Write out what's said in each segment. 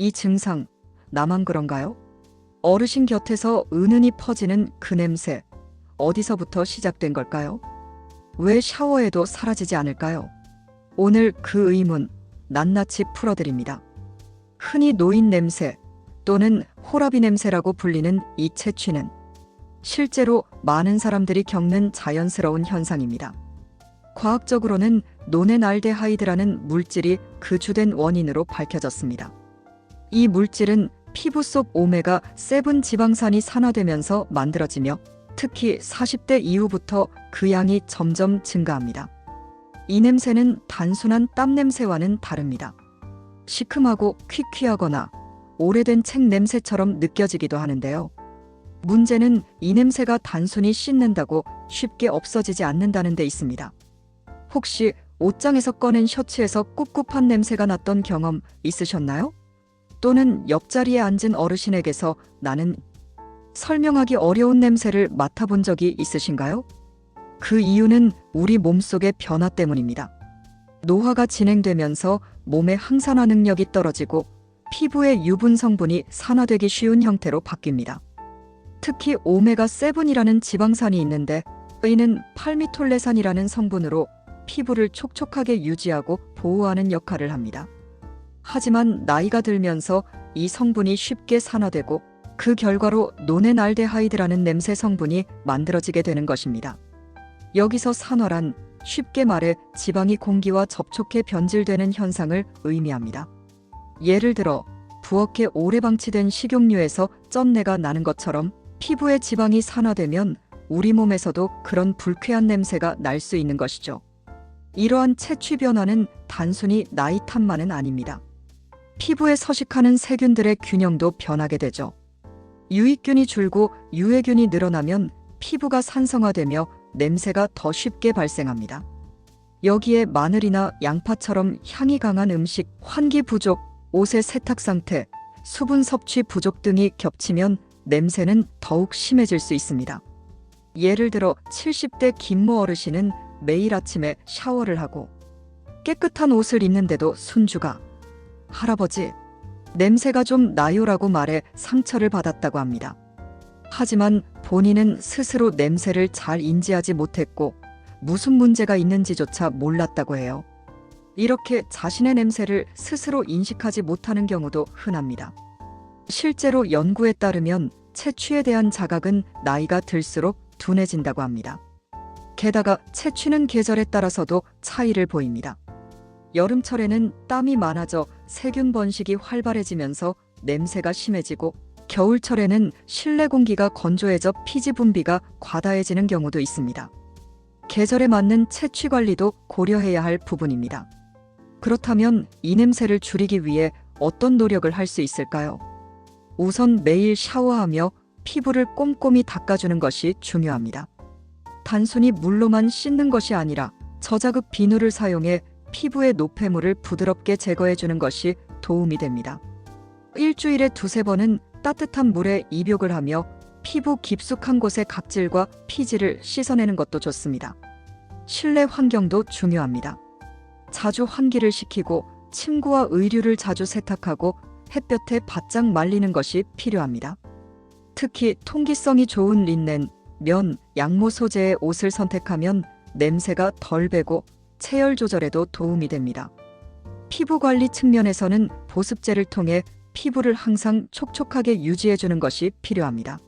이 증상, 나만 그런가요? 어르신 곁에서 은은히 퍼지는 그 냄새, 어디서부터 시작된 걸까요? 왜 샤워해도 사라지지 않을까요? 오늘 그 의문, 낱낱이 풀어드립니다. 흔히 노인 냄새 또는 호라비 냄새라고 불리는 이 채취는 실제로 많은 사람들이 겪는 자연스러운 현상입니다. 과학적으로는 노네날데하이드라는 물질이 그 주된 원인으로 밝혀졌습니다. 이 물질은 피부 속 오메가 7 지방산이 산화되면서 만들어지며 특히 40대 이후부터 그 양이 점점 증가합니다. 이 냄새는 단순한 땀 냄새와는 다릅니다. 시큼하고 퀴퀴하거나 오래된 책 냄새처럼 느껴지기도 하는데요. 문제는 이 냄새가 단순히 씻는다고 쉽게 없어지지 않는다는 데 있습니다. 혹시 옷장에서 꺼낸 셔츠에서 꿉꿉한 냄새가 났던 경험 있으셨나요? 또는 옆자리에 앉은 어르신에게서 나는 설명하기 어려운 냄새를 맡아본 적이 있으신가요? 그 이유는 우리 몸속의 변화 때문입니다. 노화가 진행되면서 몸의 항산화 능력이 떨어지고 피부의 유분 성분이 산화되기 쉬운 형태로 바뀝니다. 특히 오메가7이라는 지방산이 있는데 이는 팔미톨레산이라는 성분으로 피부를 촉촉하게 유지하고 보호하는 역할을 합니다. 하지만 나이가 들면서 이 성분이 쉽게 산화되고 그 결과로 노네날데하이드라는 냄새 성분이 만들어지게 되는 것입니다. 여기서 산화란 쉽게 말해 지방이 공기와 접촉해 변질되는 현상을 의미합니다. 예를 들어 부엌에 오래 방치된 식용유에서 쩐내가 나는 것처럼 피부에 지방이 산화되면 우리 몸에서도 그런 불쾌한 냄새가 날 수 있는 것이죠. 이러한 채취 변화는 단순히 나이 탓만은 아닙니다. 피부에 서식하는 세균들의 균형도 변하게 되죠. 유익균이 줄고 유해균이 늘어나면 피부가 산성화되며 냄새가 더 쉽게 발생합니다. 여기에 마늘이나 양파처럼 향이 강한 음식, 환기 부족, 옷의 세탁 상태, 수분 섭취 부족 등이 겹치면 냄새는 더욱 심해질 수 있습니다. 예를 들어 70대 김모 어르신은 매일 아침에 샤워를 하고 깨끗한 옷을 입는데도 순주가 할아버지, 냄새가 좀 나요라고 말해 상처를 받았다고 합니다. 하지만 본인은 스스로 냄새를 잘 인지하지 못했고 무슨 문제가 있는지조차 몰랐다고 해요. 이렇게 자신의 냄새를 스스로 인식하지 못하는 경우도 흔합니다. 실제로 연구에 따르면 채취에 대한 자각은 나이가 들수록 둔해진다고 합니다. 게다가 채취는 계절에 따라서도 차이를 보입니다. 여름철에는 땀이 많아져 세균 번식이 활발해지면서 냄새가 심해지고 겨울철에는 실내 공기가 건조해져 피지 분비가 과다해지는 경우도 있습니다. 계절에 맞는 채취 관리도 고려해야 할 부분입니다. 그렇다면 이 냄새를 줄이기 위해 어떤 노력을 할 수 있을까요? 우선 매일 샤워하며 피부를 꼼꼼히 닦아주는 것이 중요합니다. 단순히 물로만 씻는 것이 아니라 저자극 비누를 사용해 피부의 노폐물을 부드럽게 제거해주는 것이 도움이 됩니다. 일주일에 두세 번은 따뜻한 물에 입욕을 하며 피부 깊숙한 곳의 각질과 피지를 씻어내는 것도 좋습니다. 실내 환경도 중요합니다. 자주 환기를 시키고 침구와 의류를 자주 세탁하고 햇볕에 바짝 말리는 것이 필요합니다. 특히 통기성이 좋은 린넨, 면, 양모 소재의 옷을 선택하면 냄새가 덜 배고 체열 조절에도 도움이 됩니다. 피부 관리 측면에서는 보습제를 통해 피부를 항상 촉촉하게 유지해주는 것이 필요합니다.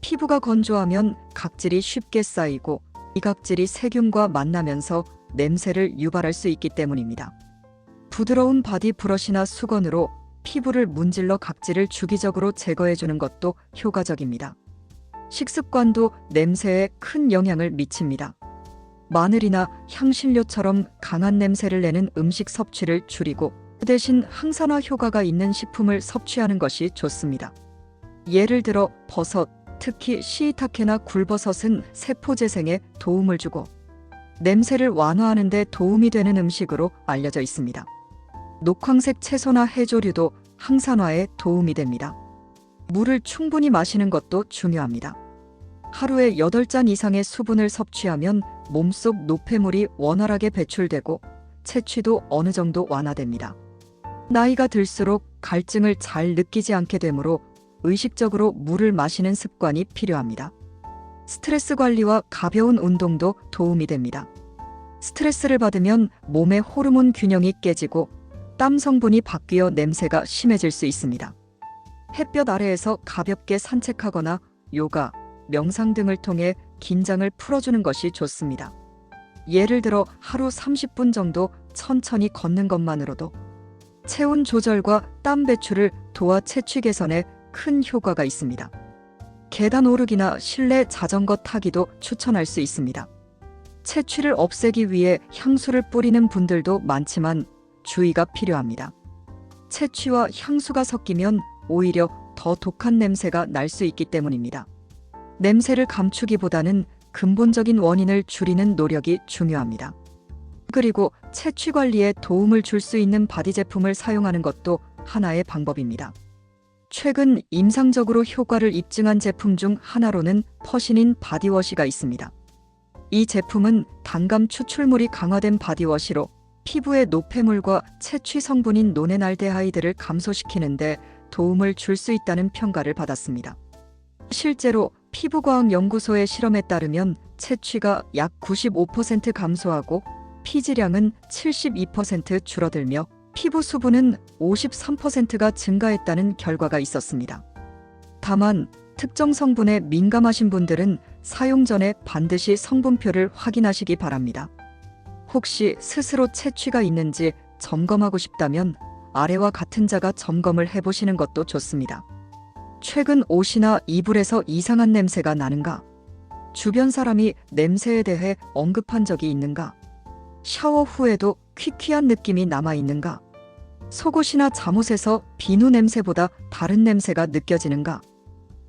피부가 건조하면 각질이 쉽게 쌓이고 이 각질이 세균과 만나면서 냄새를 유발할 수 있기 때문입니다. 부드러운 바디 브러쉬나 수건으로 피부를 문질러 각질을 주기적으로 제거해주는 것도 효과적입니다. 식습관도 냄새에 큰 영향을 미칩니다. 마늘이나 향신료처럼 강한 냄새를 내는 음식 섭취를 줄이고 그 대신 항산화 효과가 있는 식품을 섭취하는 것이 좋습니다. 예를 들어 버섯, 특히 시이타케나 굴버섯은 세포 재생에 도움을 주고 냄새를 완화하는 데 도움이 되는 음식으로 알려져 있습니다. 녹황색 채소나 해조류도 항산화에 도움이 됩니다. 물을 충분히 마시는 것도 중요합니다. 하루에 8잔 이상의 수분을 섭취하면 몸속 노폐물이 원활하게 배출되고 채취도 어느 정도 완화됩니다. 나이가 들수록 갈증을 잘 느끼지 않게 되므로 의식적으로 물을 마시는 습관이 필요합니다. 스트레스 관리와 가벼운 운동도 도움이 됩니다. 스트레스를 받으면 몸의 호르몬 균형이 깨지고 땀 성분이 바뀌어 냄새가 심해질 수 있습니다. 햇볕 아래에서 가볍게 산책하거나 요가, 명상 등을 통해 긴장을 풀어주는 것이 좋습니다. 예를 들어 하루 30분 정도 천천히 걷는 것만으로도 체온 조절과 땀 배출을 도와 체취 개선에 큰 효과가 있습니다. 계단 오르기나 실내 자전거 타기도 추천할 수 있습니다. 체취를 없애기 위해 향수를 뿌리는 분들도 많지만 주의가 필요합니다. 체취와 향수가 섞이면 오히려 더 독한 냄새가 날 수 있기 때문입니다. 냄새를 감추기보다는 근본적인 원인을 줄이는 노력이 중요합니다. 그리고 체취 관리에 도움을 줄 수 있는 바디 제품을 사용하는 것도 하나의 방법입니다. 최근 임상적으로 효과를 입증한 제품 중 하나로는 퍼시닌 바디워시가 있습니다. 이 제품은 단감 추출물이 강화된 바디워시로 피부의 노폐물과 채취 성분인 노네날데하이드를 감소시키는데 도움을 줄 수 있다는 평가를 받았습니다. 실제로 피부과학 연구소의 실험에 따르면 채취가 약 95% 감소하고 피지량은 72% 줄어들며 피부 수분은 53%가 증가했다는 결과가 있었습니다. 다만 특정 성분에 민감하신 분들은 사용 전에 반드시 성분표를 확인하시기 바랍니다. 혹시 스스로 채취가 있는지 점검하고 싶다면 아래와 같은 자가 점검을 해보시는 것도 좋습니다. 최근 옷이나 이불에서 이상한 냄새가 나는가? 주변 사람이 냄새에 대해 언급한 적이 있는가? 샤워 후에도 퀴퀴한 느낌이 남아 있는가? 속옷이나 잠옷에서 비누 냄새보다 다른 냄새가 느껴지는가?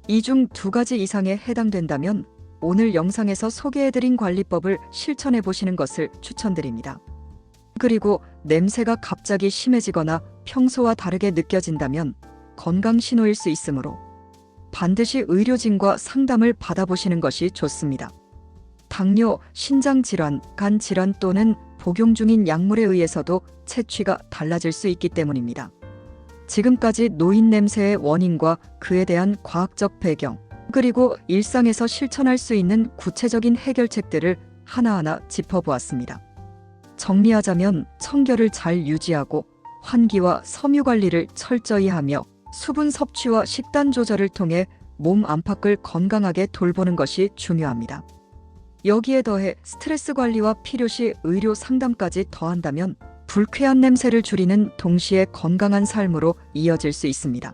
이 중 두 가지 이상에 해당된다면 오늘 영상에서 소개해드린 관리법을 실천해 보시는 것을 추천드립니다. 그리고 냄새가 갑자기 심해지거나 평소와 다르게 느껴진다면 건강 신호일 수 있으므로 반드시 의료진과 상담을 받아보시는 것이 좋습니다. 당뇨, 신장 질환, 간 질환 또는 복용 중인 약물에 의해서도 채취가 달라질 수 있기 때문입니다. 지금까지 노인 냄새의 원인과 그에 대한 과학적 배경, 그리고 일상에서 실천할 수 있는 구체적인 해결책들을 하나하나 짚어보았습니다. 정리하자면 청결을 잘 유지하고 환기와 섬유 관리를 철저히 하며 수분 섭취와 식단 조절을 통해 몸 안팎을 건강하게 돌보는 것이 중요합니다. 여기에 더해 스트레스 관리와 필요시 의료 상담까지 더한다면 불쾌한 냄새를 줄이는 동시에 건강한 삶으로 이어질 수 있습니다.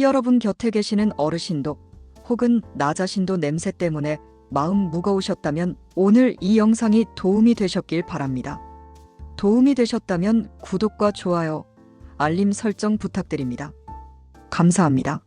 여러분 곁에 계시는 어르신도 혹은 나 자신도 냄새 때문에 마음 무거우셨다면 오늘 이 영상이 도움이 되셨길 바랍니다. 도움이 되셨다면 구독과 좋아요, 알림 설정 부탁드립니다. 감사합니다.